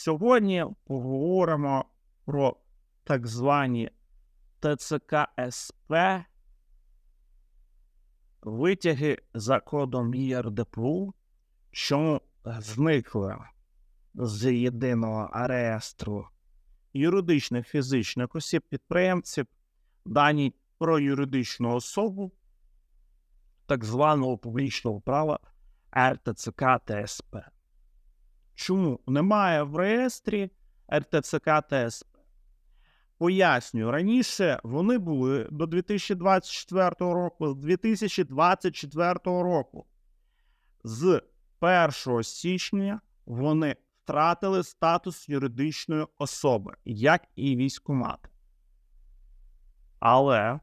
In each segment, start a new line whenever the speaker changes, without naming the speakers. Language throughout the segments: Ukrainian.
Сьогодні поговоримо про так звані ТЦК СП, витяги за кодом ЄРДПУ, що зникли з єдиного реєстру юридичних фізичних осіб підприємців, дані про юридичну особу так званого публічного права РТЦК ТСП. Чому немає в реєстрі РТЦК ТСП? Пояснюю, раніше вони були до 2024 року, з 2024 року. З 1 січня вони втратили статус юридичної особи, як і військкомати. Але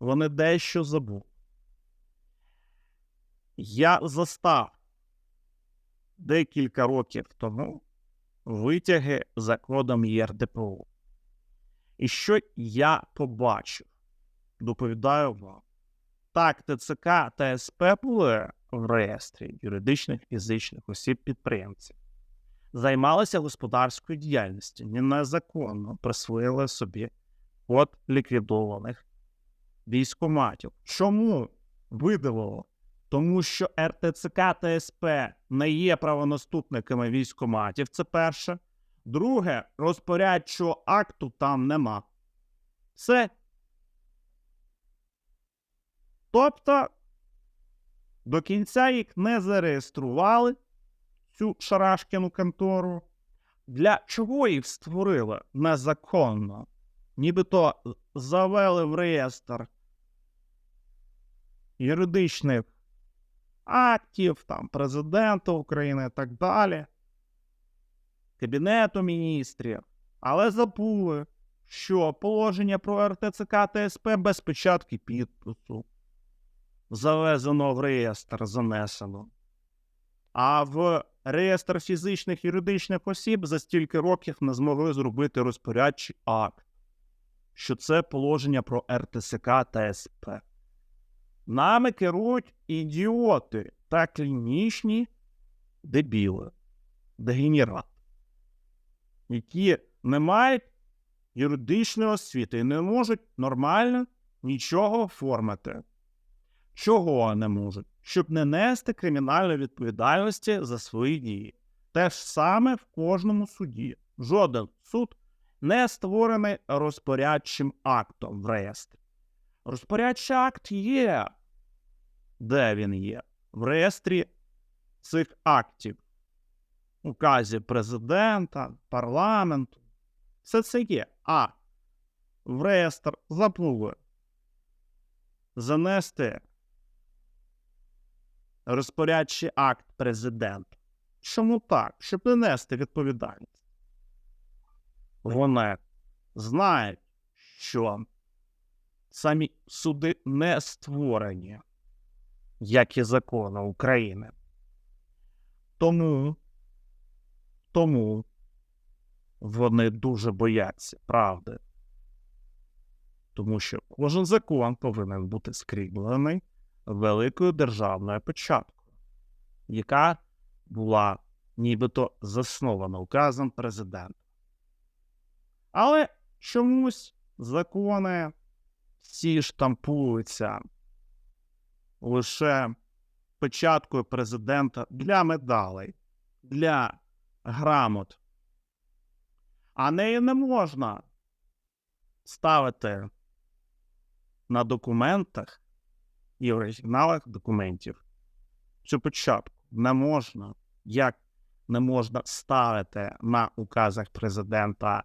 вони дещо забули. Я застав декілька років тому витяги за кодом ЄРДПУ. І що я побачив? Доповідаю вам. Так, ТЦК та СП були в реєстрі юридичних фізичних осіб підприємців. Займалися господарською діяльністю, незаконно присвоїли собі код ліквідованих військоматів. Чому видалило? Тому що РТЦК та СП не є правонаступниками військоматів. Це перше. Друге, розпорядчого акту там нема. Все. Тобто до кінця їх не зареєстрували цю шарашкіну контору. Для чого їх створили незаконно? Нібито завели в реєстр юридичних актів, там, президента України і так далі, Кабінету міністрів, але забули, що положення про РТЦК та СП без печатки підпису завезено в реєстр, занесено. А в реєстр фізичних юридичних осіб за стільки років не змогли зробити розпорядчий акт, що це положення про РТСК та СП. Нами керують ідіоти та клінічні дебіли, дегенерати, які не мають юридичної освіти і не можуть нормально нічого оформити. Чого не можуть? Щоб не нести кримінальної відповідальності за свої дії. Те ж саме в кожному суді. Жоден суд не створений розпорядчим актом в реєстрі. Розпорядчий акт є. Де він є? В реєстрі цих актів, указі президента, парламенту. Все це є. А в реєстр забули занести розпорядчий акт президента. Чому так? Щоб не нести відповідальність. Вони знають, що самі суди не створені, як і закони України. Тому, тому вони дуже бояться правди. Тому що кожен закон повинен бути скріплений великою державною печаткою, яка була нібито заснована указом президента. Але чомусь закони всі штампуються лише печаткою президента для медалей, для грамот. А неї не можна ставити на документах і оригіналах документів цю печатку не можна, як не можна ставити на указах президента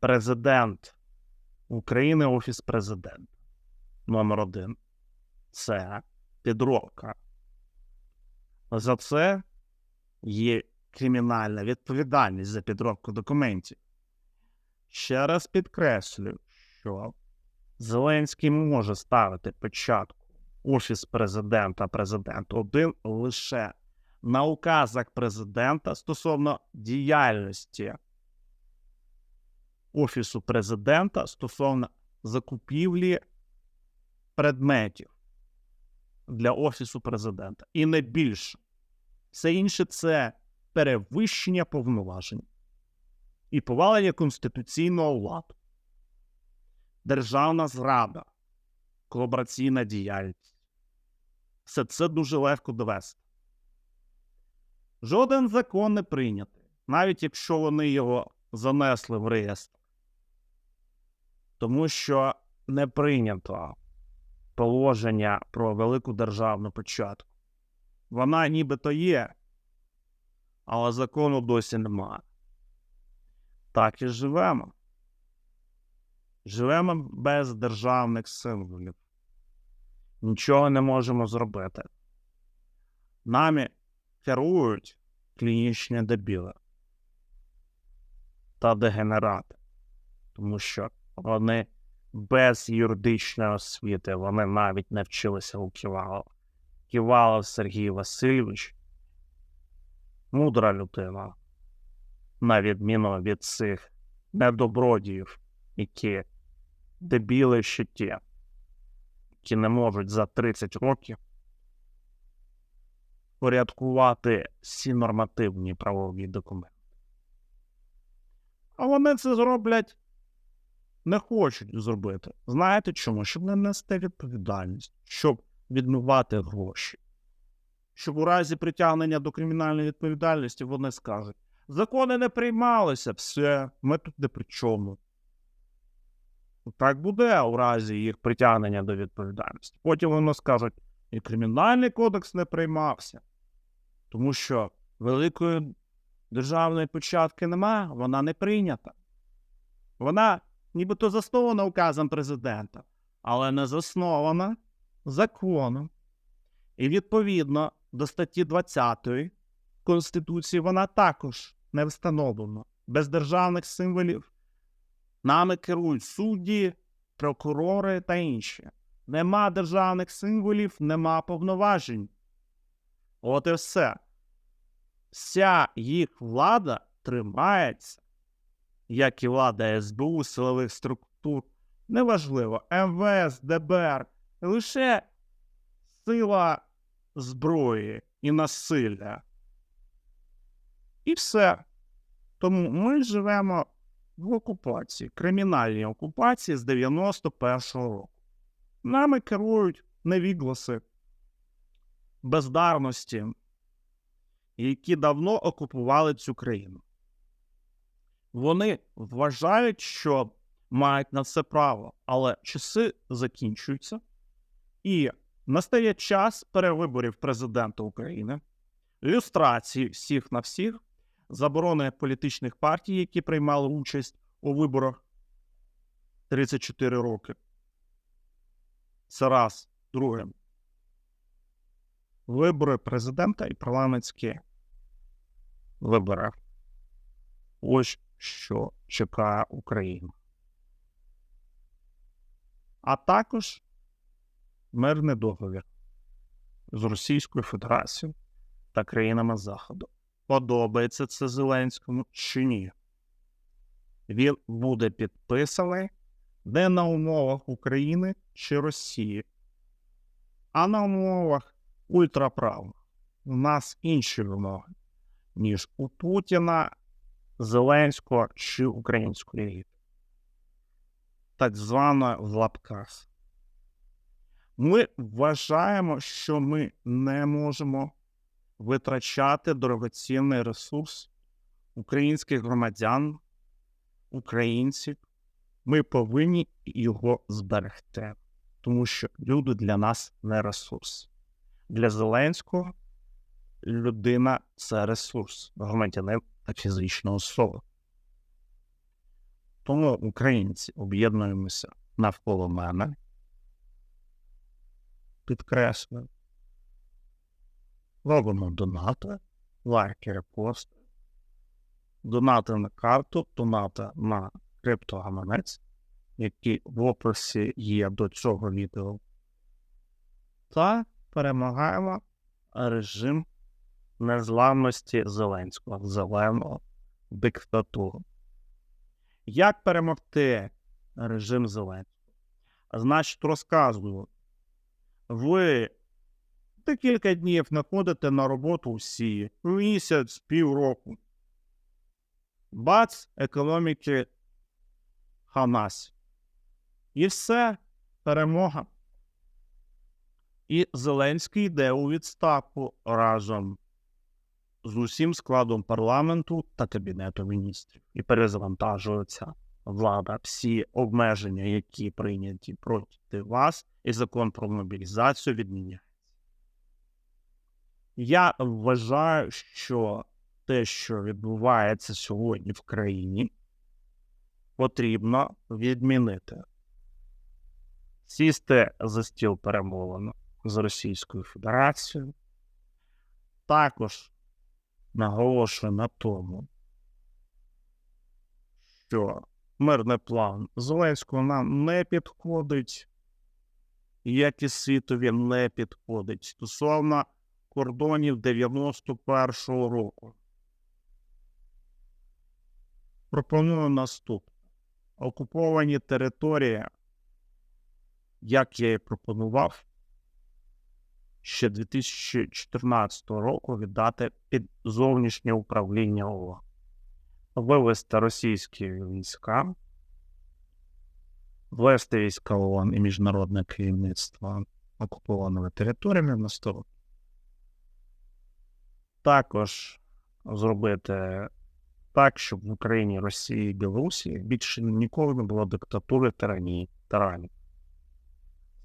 президент України, Офіс президента. Номер один. Це підробка. За це є кримінальна відповідальність за підробку документів. Ще раз підкреслюю, що Зеленський може ставити печатку Офіс президента президент один лише на указах президента стосовно діяльності Офісу президента стосовно закупівлі предметів для Офісу президента. І не більше. Все інше це перевищення повноважень і повалення конституційного ладу, державна зрада, колабораційна діяльність. Все це дуже легко довести. Жоден закон не прийнятий, навіть якщо вони його занесли в реєстр. Тому що не прийнято положення про велику державну початку. Вона нібито є, але закону досі немає. Так і живемо. Живемо без державних символів. Нічого не можемо зробити. Нами керують клінічні дебіли та дегенерати, тому що вони без юридичної освіти, вони навіть не вчилися у Ківалова. Ківалов Сергій Васильович мудра людина, на відміну від цих недобродіїв, які дебіли ще ті, які не можуть за 30 років порядкувати всі нормативні правові документи. А вони це зроблять не хочуть зробити. Знаєте чому? Щоб не нести відповідальність, щоб відмивати гроші. Щоб у разі притягнення до кримінальної відповідальності вони скажуть: закони не приймалися, все, ми тут не при чому. Так буде у разі їх притягнення до відповідальності. Потім вони скажуть, і кримінальний кодекс не приймався, тому що великої державної початки немає, вона не прийнята. Вона нібито заснована указом президента, але не заснована законом. І відповідно до статті 20 Конституції вона також не встановлена. Без державних символів нами керують судді, прокурори та інші. Нема державних символів, нема повноважень. От і все. Вся їх влада тримається як і влада СБУ, силових структур, неважливо, МВС, ДБР, лише сила зброї і насилля. І все. Тому ми живемо в окупації, кримінальній окупації з 91-го року. Нами керують невігласи бездарності, які давно окупували цю країну. Вони вважають, що мають на це право, але часи закінчуються, і настає час перевиборів президента України, люстрації всіх на всіх, заборони політичних партій, які приймали участь у виборах 34 роки. Це раз. Друге. Вибори президента і парламентські вибори. Ось що чекає Україну. А також мирний договір з Російською Федерацією та країнами Заходу. Подобається це Зеленському чи ні? Він буде підписаний не на умовах України чи Росії, а на умовах ультраправих. У нас інші вимоги, ніж у Путіна Зеленського чи української еліти. Так звана в лапках. Ми вважаємо, що ми не можемо витрачати дорогоцінний ресурс українських громадян, українців. Ми повинні його зберегти, тому що люди для нас не ресурс. Для Зеленського людина це ресурс, громадянин та фізична особа. Тому українці об'єднуємося навколо мене. Підкреслюю. Робимо донати, лайки, репости, донати на карту, донати на криптогаманець, який в описі є до цього відео. Та перемагаємо режим незламності Зеленського, зеленого диктатуру. Як перемогти режим Зеленського? Значить, розказую, ви Можете кілька днів знаходити на роботу всі, місяць, півроку. Бац, економіки ханась. І все, перемога. І Зеленський йде у відставку разом з усім складом парламенту та кабінету міністрів. І перезавантажується влада всі обмеження, які прийняті проти вас, і закон про мобілізацію відміняється. Я вважаю, що те, що відбувається сьогодні в країні, потрібно відмінити. Сісти за стіл перемовин з Російською Федерацією. Також наголошую на тому, що мирний план Зеленського нам не підходить, як і світові не підходить стосовно кордонів 91-го року. Пропоную наступне. Окуповані території, як я і пропонував, ще 2014 року віддати під зовнішнє управління ООН. Вивести російські війська, ввести війська ООН і міжнародне керівництво окупованими територіями на сторону. Також зробити так, щоб в Україні, Росії і Білорусі більше ніколи не було диктатури тиранії, тиранів.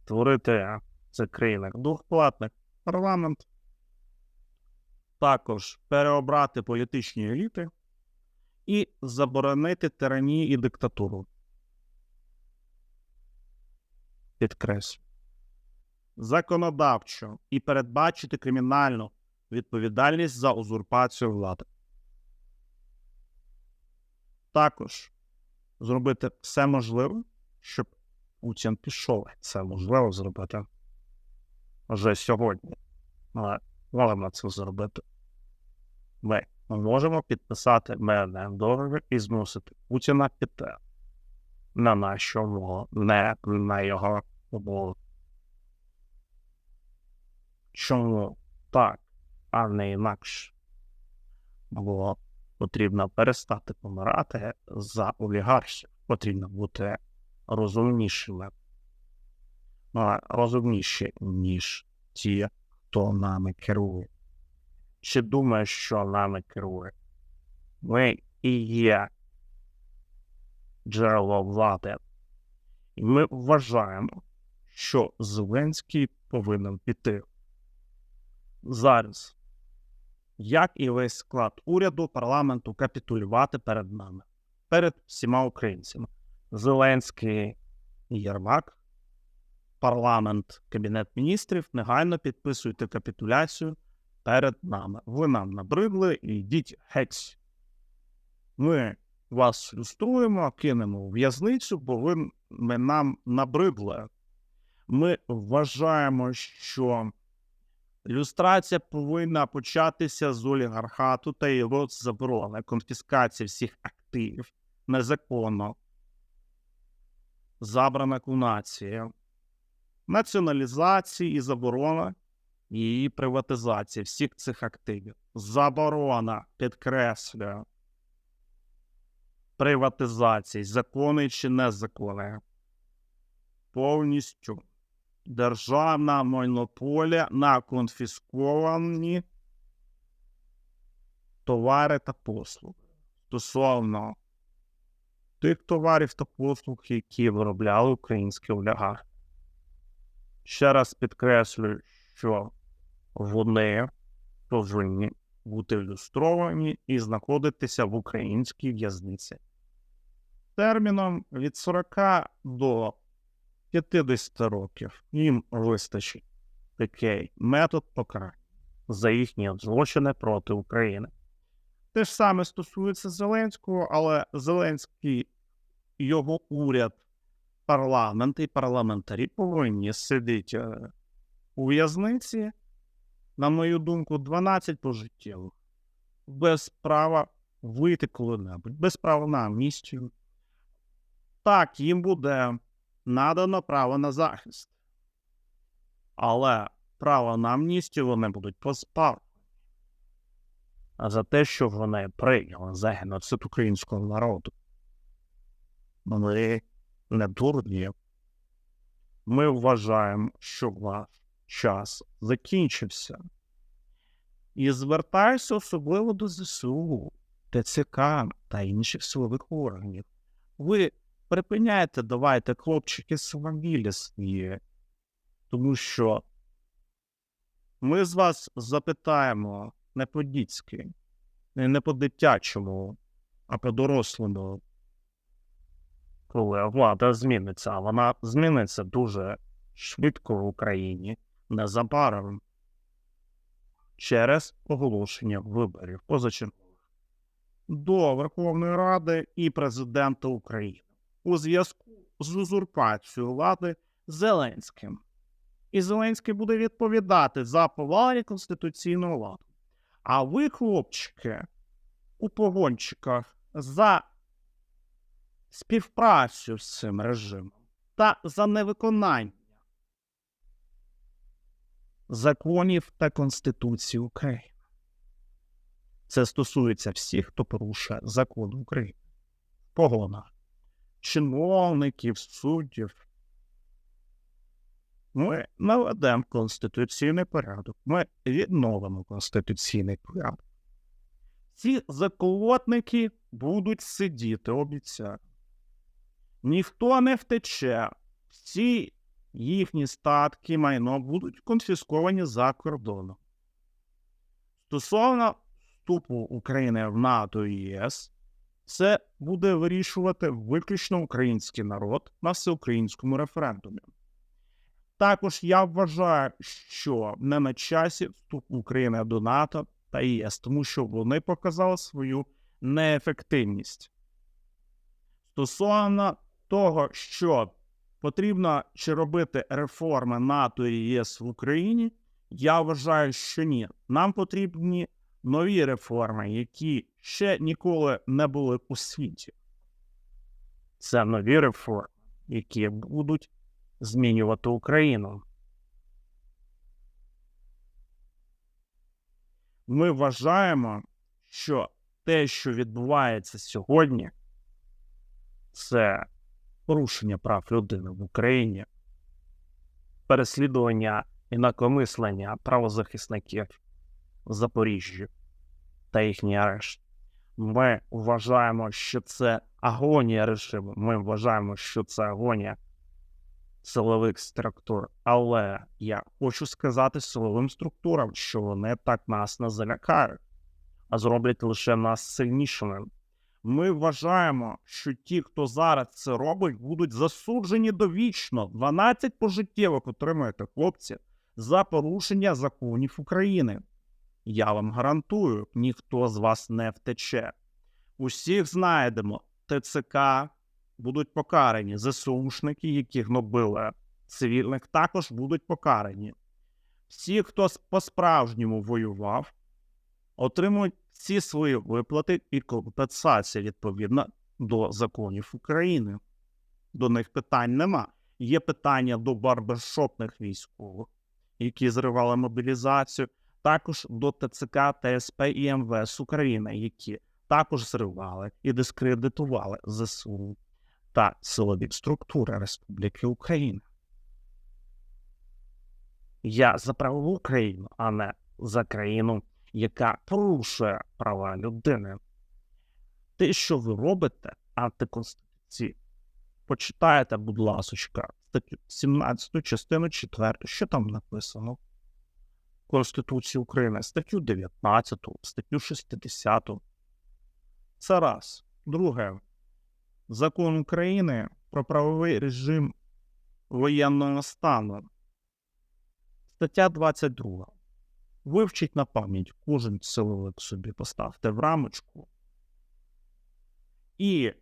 Створити цих країнах двохплатний парламент, також переобрати політичні еліти і заборонити тиранію і диктатуру. Підкреслю. Законодавчо і передбачити кримінальну відповідальність за узурпацію влади. Також зробити все можливе, щоб Путін пішов. Це можливо зробити вже сьогодні. Але можемо це зробити. Ми можемо підписати мирний договір і змусити Путіна піти на нашу умову, не на його умову. Чому так, а не інакше? Бо потрібно перестати помирати за олігархів. Потрібно бути розумнішими, розумніші, ніж ті, хто нами керує. Чи думаєш, що нами керує? Ми і є джерело влади. І ми вважаємо, що Зеленський повинен піти. Зараз як і весь склад уряду, парламенту капітулювати перед нами, перед всіма українцями. Зеленський і Єрмак, парламент, кабінет міністрів негайно підписуйте капітуляцію перед нами. Ви нам набридли і йдіть геть. Ми вас люструємо, кинемо у в'язницю, бо ви ми нам набридли. Ми вважаємо, що Люстрація повинна початися з олігархату та його заборони, конфіскації всіх активів незаконно, забрана кунація, націоналізації і заборона її приватизації всіх цих активів. Заборона, підкреслюю, приватизації, закони чи незаконні. Повністю державна монополія на конфісковані товари та послуги стосовно тих товарів та послуг, які виробляли українські олігархи. Ще раз підкреслюю, що вони повинні бути ілюстровані і знаходитися в українській в'язниці. Терміном від 40 до 50 років їм вистачить такий метод покарання за їхні злочини проти України. Те ж саме стосується Зеленського, але Зеленський, його уряд, парламент і парламентарі повинні сидіти е, у в'язниці, на мою думку, 12 пожиттєвих, без права вийти коли-небудь, без права на амністію. Так, їм буде надано право на захист. Але права на амністію вони будуть позбавлені. А за те, що вони прийняли за геноцид українського народу. Вони не дурні. Ми вважаємо, що ваш час закінчився. І звертаюся особливо до ЗСУ, ТЦК та інших силових органів. Ви припиняйте, давайте, хлопчики, свавілі свої, тому що ми з вас запитаємо не по-дітськи, не по-дитячому, а по-дорослому, коли влада зміниться, а вона зміниться дуже швидко в Україні незабаром через оголошення виборів позачергових до Верховної Ради і президента України у зв'язку з узурпацією влади Зеленським. І Зеленський буде відповідати за повалення конституційного ладу. А ви, хлопчики, у погончиках за співпрацю з цим режимом та за невиконання законів та Конституції України. Це стосується всіх, хто порушує закон України. В погонах чиновників, суддів. Ми наведемо конституційний порядок. Ми відновимо конституційний порядок. Ці заколотники будуть сидіти, обіцяю. Ніхто не втече. Всі їхні статки, майно будуть конфісковані за кордоном. Стосовно вступу України в НАТО і ЄС, це буде вирішувати виключно український народ на всеукраїнському референдумі. Також я вважаю, що не на часі вступ України до НАТО та ЄС, тому що вони показали свою неефективність. Стосовно того, що потрібно чи робити реформи НАТО і ЄС в Україні, я вважаю, що ні. Нам потрібні нові реформи, які ще ніколи не були у світі. Це нові реформи, які будуть змінювати Україну. Ми вважаємо, що те, що відбувається сьогодні, це порушення прав людини в Україні, переслідування інакомислення правозахисників в Запоріжжі та їхній арешт. Ми вважаємо, що це агонія режиму. Ми вважаємо, що це агонія силових структур. Але я хочу сказати силовим структурам, що вони так нас не залякають, а зроблять лише нас сильнішими. Ми вважаємо, що ті, хто зараз це робить, будуть засуджені довічно. 12 пожиттєвих отримуєте, хлопці, за порушення законів України. Я вам гарантую, ніхто з вас не втече. Усіх знайдемо. ТЦК будуть покарані. ЗСУшники, які гнобили цивільних, також будуть покарані. Всі, хто по-справжньому воював, отримують всі свої виплати і компенсації відповідно до законів України. До них питань нема. Є питання до барбершопних військових, які зривали мобілізацію, також до ТЦК, ТСП і МВС України, які також зривали і дискредитували ЗСУ та силові структури Республіки Україна. Я за правову країну, а не за країну, яка порушує права людини. Те, що ви робите, антиконституційно. Почитайте, будь ласочка, статтю 17, частину 4, що там написано. Конституції України, статтю 19, статтю 60. Це раз. Друге. Закон України про правовий режим воєнного стану. Стаття 22. Вивчіть на пам'ять кожен силовик собі поставте в рамочку. І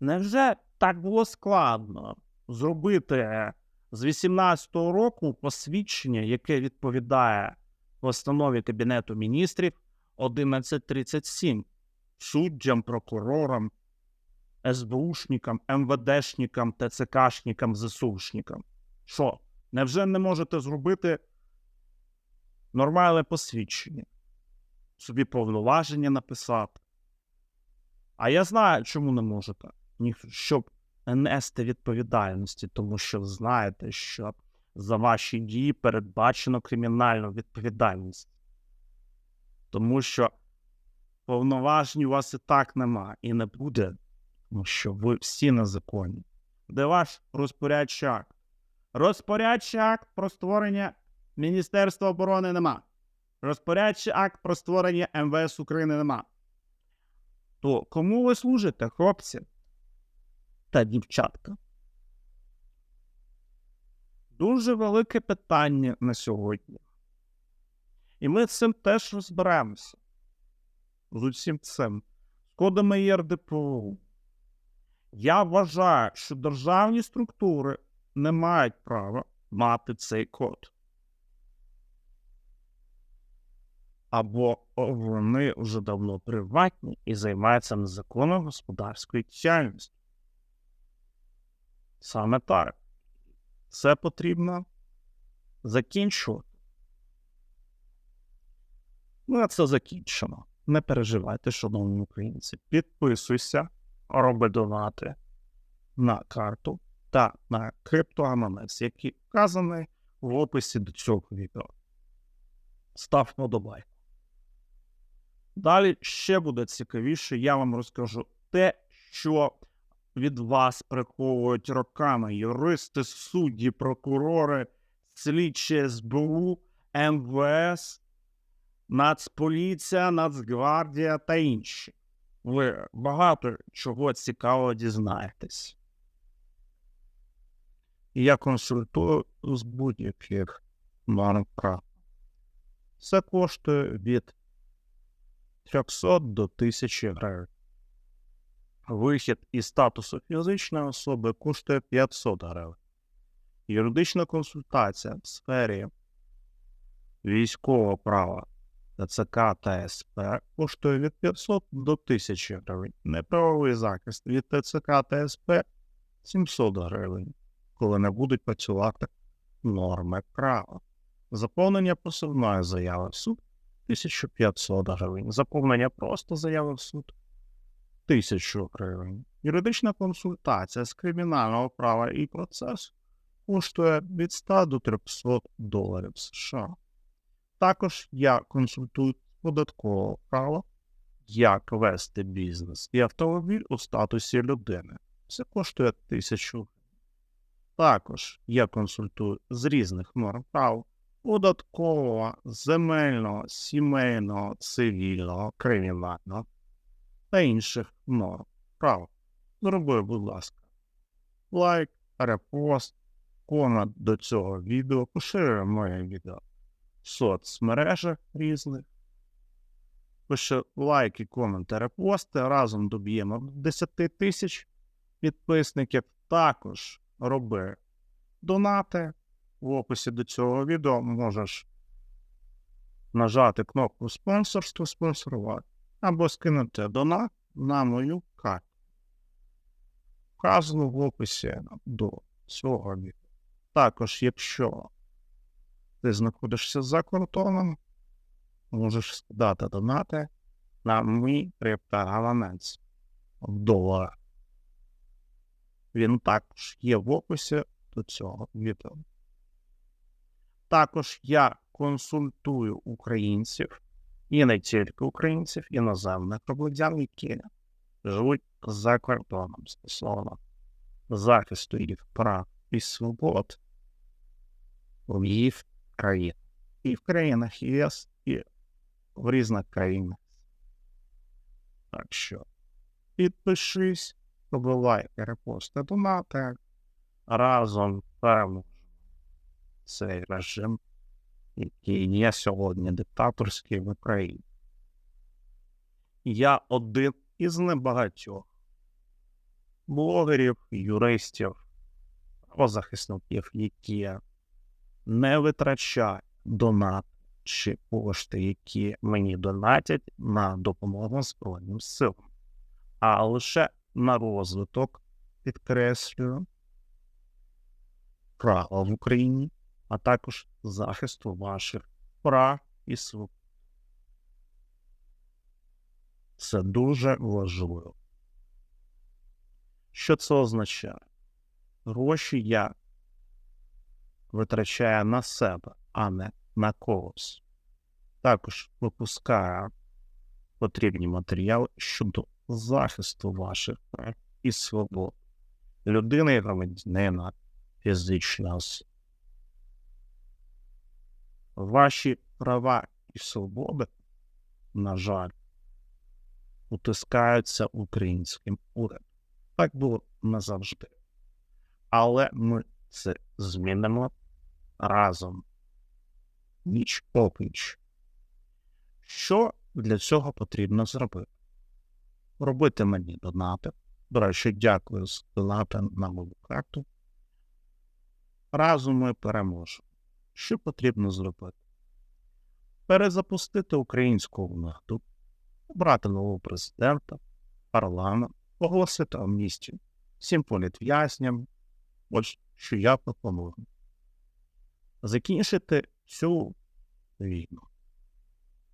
невже так було складно зробити з 18-го року посвідчення, яке відповідає постанові Кабінету міністрів 1137 суддям, прокурорам, СБУшникам, МВДшникам, ТЦКшникам, ЗСУшникам? Що? Невже не можете зробити нормальне посвідчення? Собі повноваження написати? А я знаю, чому не можете. Щоб не нести відповідальності, тому що знаєте, що за ваші дії передбачено кримінальну відповідальність. Тому що повноважень у вас і так нема, і не буде, тому що ви всі незаконні. Де ваш розпорядчий акт? Розпорядчий акт про створення Міністерства оборони нема. Розпорядчий акт про створення МВС України нема. То кому ви служите, хлопці та дівчатка? Дуже велике питання на сьогодні. І ми цим теж розберемося. З усім цим. З кодами ЄРДПУ. Я вважаю, що державні структури не мають права мати цей код. Або вони вже давно приватні і займаються незаконною господарською діяльністю. Саме так. Це потрібно закінчувати. Ну, а це закінчено. Не переживайте, шановні українці. Підписуйся, роби донати на карту та на криптоаманець, який вказаний в описі до цього відео. Став вподобайку. Далі ще буде цікавіше, я вам розкажу те, що від вас приховують роками юристи, судді, прокурори, слідчі СБУ, МВС, Нацполіція, Нацгвардія та інші. Ви багато чого цікавого дізнаєтесь. Я консультую з будь-яких марка. Це коштує від 300 до 1000 гривень. Вихід із статусу фізичної особи коштує 500 гривень. Юридична консультація в сфері військового права ТЦК та СП коштує від 500 до 1000 гривень. Неправовий захист від ТЦК та СП 700 гривень, коли не будуть працювати норми права. Заповнення посильної заяви в суд 1500 гривень. Заповнення просто заяви в суд 1000 гривень. Юридична консультація з кримінального права і процесу коштує від 100 до 300 доларів США. Також я консультую податкового права, як вести бізнес і автомобіль у статусі людини. Це коштує 1000 гривень. Також я консультую з різних норм прав податкового, земельного, сімейного, цивільного, кримінального та інших норм прав. Зроби, будь ласка, лайк, репост, комент до цього відео, поширюй моє відео в соцмережах різних. Пиши лайки, коменти, репости. Разом доб'ємо 10 тисяч підписників. Також роби донати. В описі до цього відео можеш нажати кнопку спонсорство, спонсорувати або скинути донат на мою карту. Вказано в описі до цього відео. Також, якщо ти знаходишся за кордоном, можеш скидати донати на мій криптогаманець в доларах. Він також є в описі до цього відео. Також я консультую українців і не тільки українців, іноземних громадян, які живуть за кордоном стосовно захисту їх прав і свобод в їх країнах. І в країнах ЄС, і в різних країнах. Так що підпишись, побивай репости донати. Разом переможемо цей режим, який є сьогодні диктаторський в Україні. Я один із небагатьох блогерів, юристів, правозахисників, які не витрачають донат чи кошти, які мені донатять на допомогу Збройним силам, а лише на розвиток, підкреслюю, права в Україні а також захисту ваших прав і свобод. Це дуже важливо. Що це означає? Гроші я витрачаю на себе, а не на когось. Також випускаю потрібні матеріали щодо захисту ваших прав і свобод. Людини і громадянина фізична особа. Ваші права і свободи, на жаль, утискаються українським урядом. Так було назавжди. Але ми це змінимо разом. Ніч опліч. Що для цього потрібно зробити? Робити мені донати. До речі, дякую за донати на мою карту. Разом ми переможемо. Що потрібно зробити? Перезапустити українську владу, обрати нового президента, парламент, оголосити амністію всім політв'язням, ось що я пропоную. Закінчити цю війну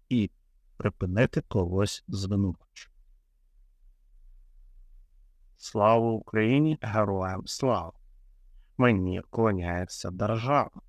і припинити когось звинувачувати. Слава Україні! Героям слава! Мені вклоняється держава.